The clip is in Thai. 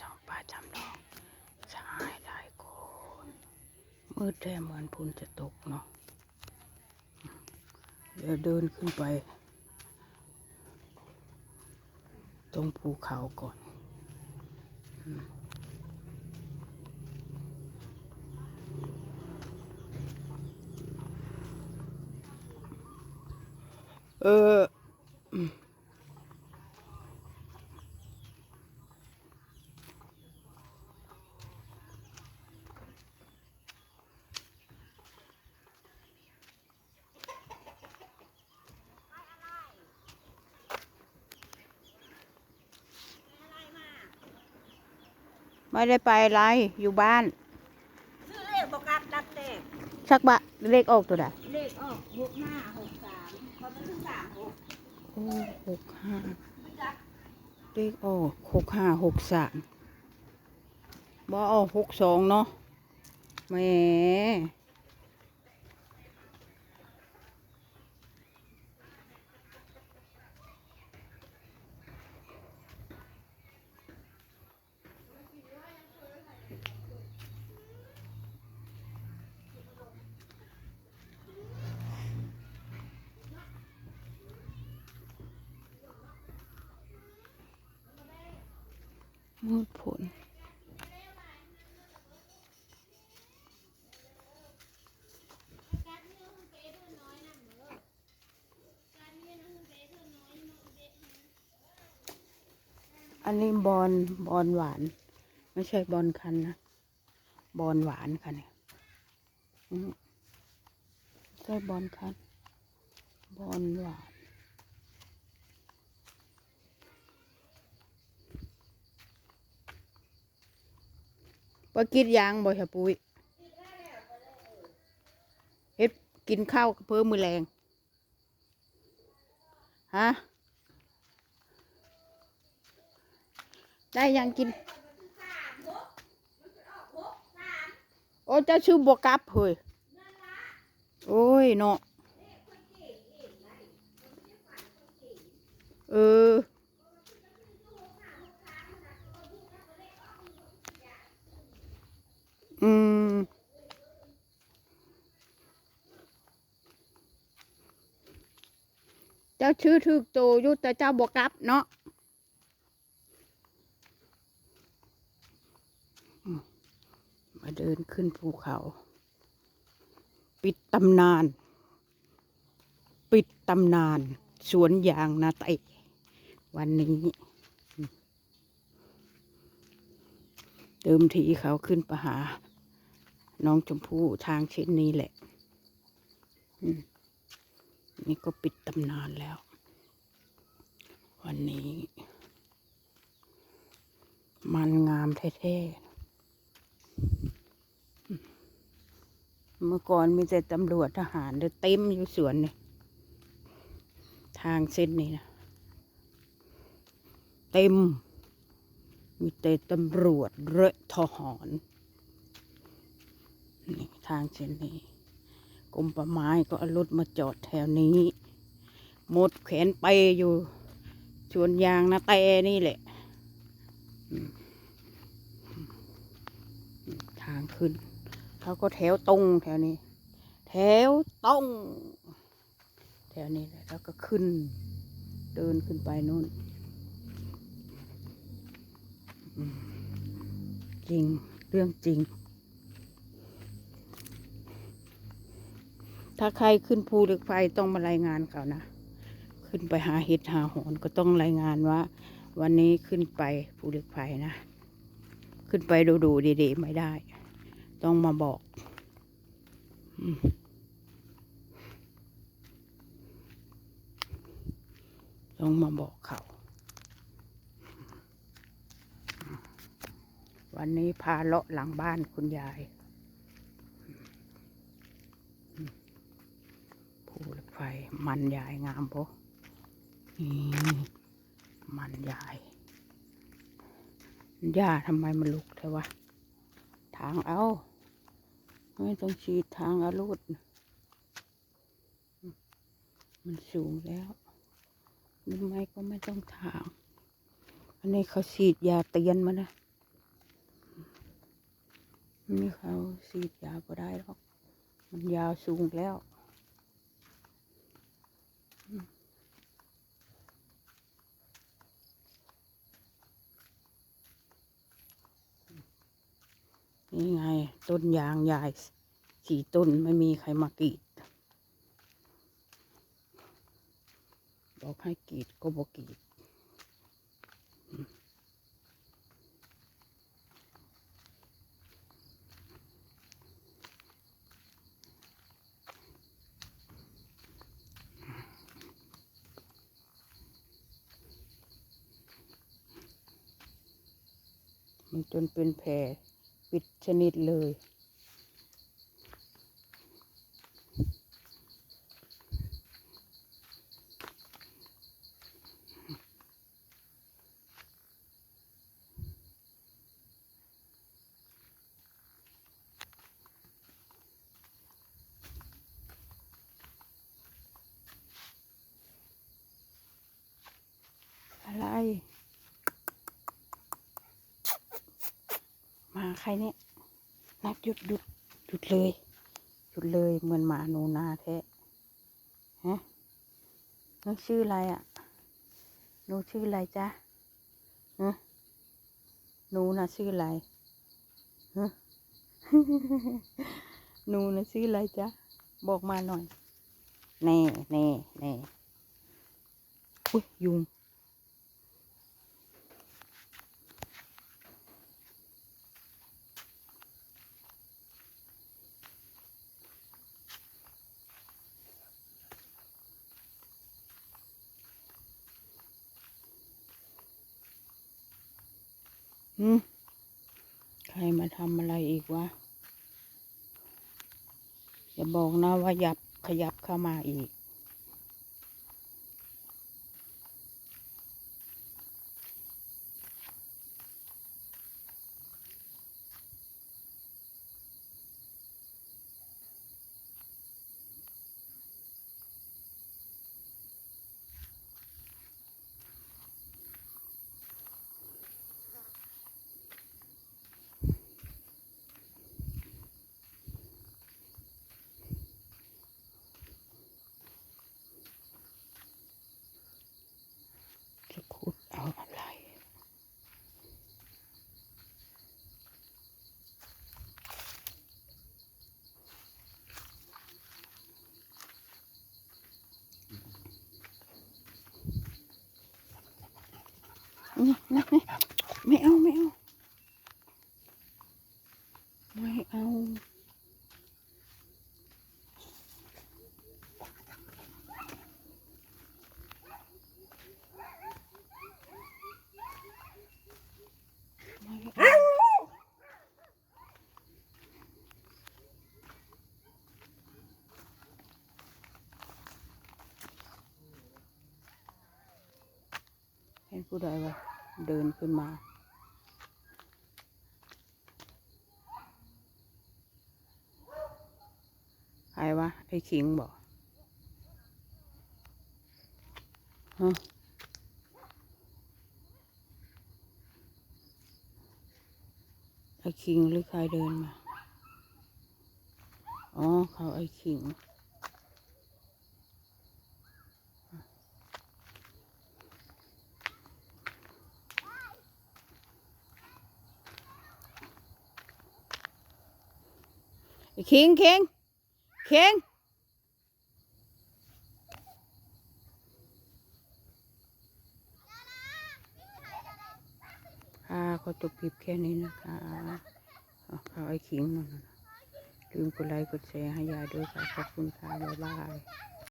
ช่องป้าจำลองชายหลายคนมืดแท้เหมือนพุนจะตกเนาะเดี๋ยวเดินขึ้นไป ตรงภูเขาก่อนเออ ไม่ได้ไปอะไรอยู่บ้าน ซื้อเลขบอกกลับดับเลขชักบะเลขออกตัวใดเลขออกหกห้าหกสามพอมันถึงสามหกโอ้หกห้าเลขออกหกห้าหกสามบ่ออกหกสองเนาะแหม มืดผลอันนี้บอลบอลหวาน ไม่ใช่บอลคันนะ บอลหวานค่ะเนี่ยใช่บอลคัน บอลหวาน ปกินยางบ่ใช่ปุ้ยเฮ็ดกินข้าวเพิ่มมือแรงฮะได้ยังกิน โอ้เจ้าชื่อบวกลับเฮ้ยโอ้ยเนาะเออ อืม เจ้าชื่อถึกโตอยู่แต่เจ้าบวกลับเนาะมาเดินขึ้นภูเขา ปิดตำนาน ปิดตำนาน สวนยางนาไตวันนี้เดิมทีเขาขึ้นไปหา น้องชมพู่ทางเช่นนี้แหละอืมนี่ก็ปิดตำนานแล้ว วันนี้ มันงามแท้ๆเมื่อก่อนมีแต่ตำรวจทหารเดินเต็มอยู่สวนนี่ทางเส้นนี้นะเต็ม มีแต่ตำรวจเรทหาร นี่ทางเส้นนี้กรมป่าไม้ก็เอารถมาจอดแถวนี้ หมดแขนไปอยู่สวนยางนะแต่นี่แหละ ทางขึ้น เขาก็แถวตรงแถวนี้ แถวตรงแถวนี้แล้วก็ขึ้น เดินขึ้นไปนู่นจริง เรื่องจริง ถ้าใครขึ้นภูเหล็กไฟต้องมารายงานเขานะ ขึ้นไปหาเห็ดหาหอนก็ต้องรายงานว่า วันนี้ขึ้นไปภูเหล็กไฟนะ ขึ้นไปดูดูดีๆไม่ได้ ต้องมาบอกต้องมาบอกเขาวันนี้พาเลาะหลังบ้านคุณยายอืม ไฟมันยายงามปะนี่มันยายหญ้าทำไมมันลุกเทวะ ทางเอา ไม่ต้องฉีดทางอารุดมันสูงแล้วหรือไม่ก็ไม่ต้องทาง อันนี้เขาฉีดยาเตียนมานะนี่เขาสีดยาก็ได้หรอก มันยาวสูงแล้ว นี่ไง ต้นยางใหญ่สี่ต้นไม่มีใครมากรีด บอกให้กรีดก็บอกกรีดมันจนเป็นแผล ปิดชนิดเลย อะไร มา ใครเนี่ย นัดหยุดหยุดหยุดเลยหยุดเลยเหมือนหมาหนูนาแท้ฮะหนูชื่ออะไรอะหนูชื่ออะไรจ๊ะฮะหนูน่ะชื่ออะไรฮะหนูน่ะชื่ออะไรจ๊ะบอกมาหน่อยแน่แน่แน่อุ้ยยุง อืมใครมาทำอะไรอีกวะอย่าบอกนะว่ายับขยับเข้ามาอีก นี่นี่นี่ไม่เอาไม่ เดินขึ้นมา ใครวะ ไอ้ขิงบอกฮะไอ้ขิงหรือใครเดินมา อ๋อ เขาไอ้ขิง คิงคิงคิงค่ะก็จบคลิปแค่นี้นะคะเอาไอ้คิงนั่นลืมกดไลค์กดแชร์ให้ยายด้วยค่ะ ขอบคุณค่ะ บ๊ายบาย